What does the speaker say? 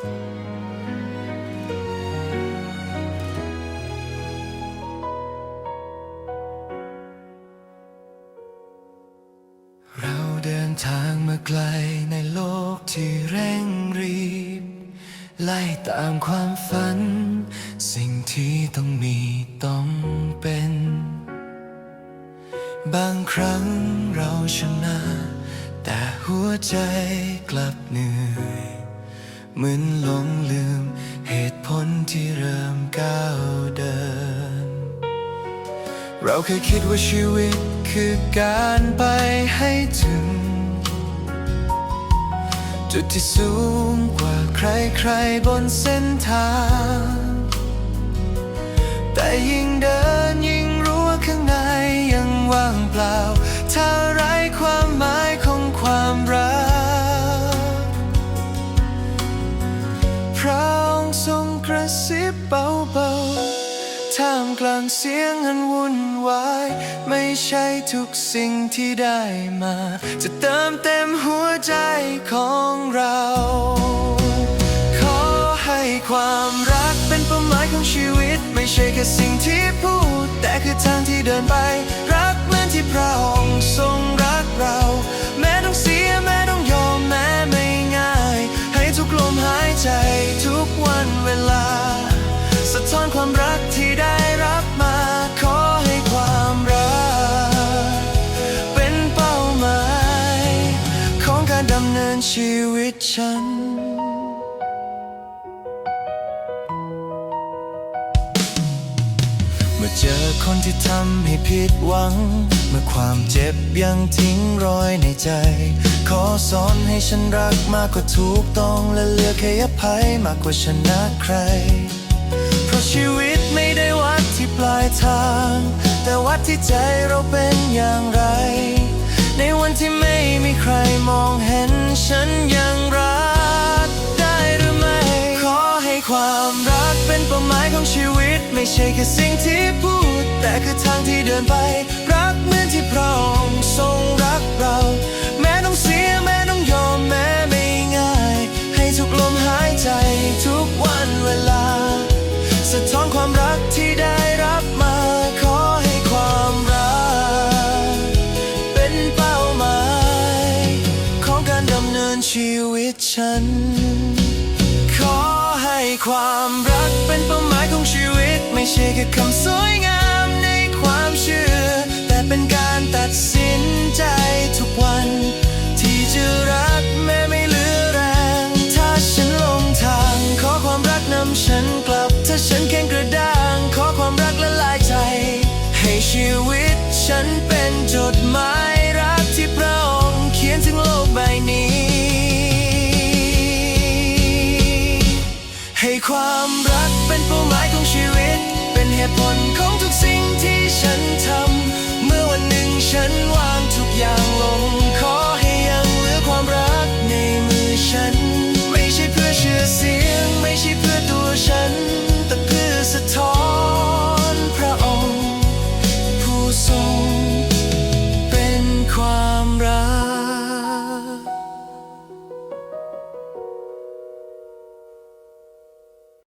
เราเดินทางมาไกลในโลกที่เร่งรีบ ไล่ตามความฝัน สิ่งที่ต้องมีต้องเป็น บางครั้งเราชนะ แต่หัวใจกลับเหนื่อย เหมือนหลงลืม เหตุผลที่เริ่มก้าวเดิน เราเคยคิดว่าชีวิตคือการไปให้ถึง จุดที่สูงกว่าใครๆบนเส้นทาง แต่ยิ่งเดินยิ่ง เบาๆท่ามกลางเสียงอันวุ่นวาย ไม่ใช่ทุกสิ่งที่ได้มา จะเติมเต็มหัวใจของเรา ขอให้ความรักเป็นเป้าหมายของชีวิต ไม่ใช่แค่สิ่งที่พูด แต่คือทางที่เดินไป ความรักที่ได้รับมา ขอให้ความรัก เป็นเป้าหมาย ของการดำเนินชีวิตฉัน เมื่อเจอคนที่ทำให้ผิดหวัง เมื่อความเจ็บยังทิ้งรอยในใจ ขอสอนให้ฉันรักมากกว่าถูกต้องและเลือกให้อภัยมากกว่าชนะใคร ชีวิตไม่ได้วัดที่ปลายทาง แต่วัดที่ใจเราเป็นอย่างไร ในวันที่ไม่มีใครมองเห็นฉันยังรักได้หรือไม่ ขอให้ความรักเป็นเป้าหมายของชีวิต ไม่ใช่แค่สิ่งที่พูด แต่คือทางที่เดินไป รักเหมือนที่พระองค์ทรงรักเรา ความรักที่ได้รับมา ขอให้ความรัก เป็นเป้าหมาย ของการดำเนินชีวิตฉัน ขอให้ความรักเป็นเป้าหมายของชีวิต ไม่ใช่แค่คำสวยงามในความเชื่อ แต่เป็นการตัดสินใจทุกวัน ที่จะรักแม้ไม่เหลือแรง ถ้าฉันลงทาง ขอความรักนำฉันกลับ ถ้าฉันแข็งกระด้า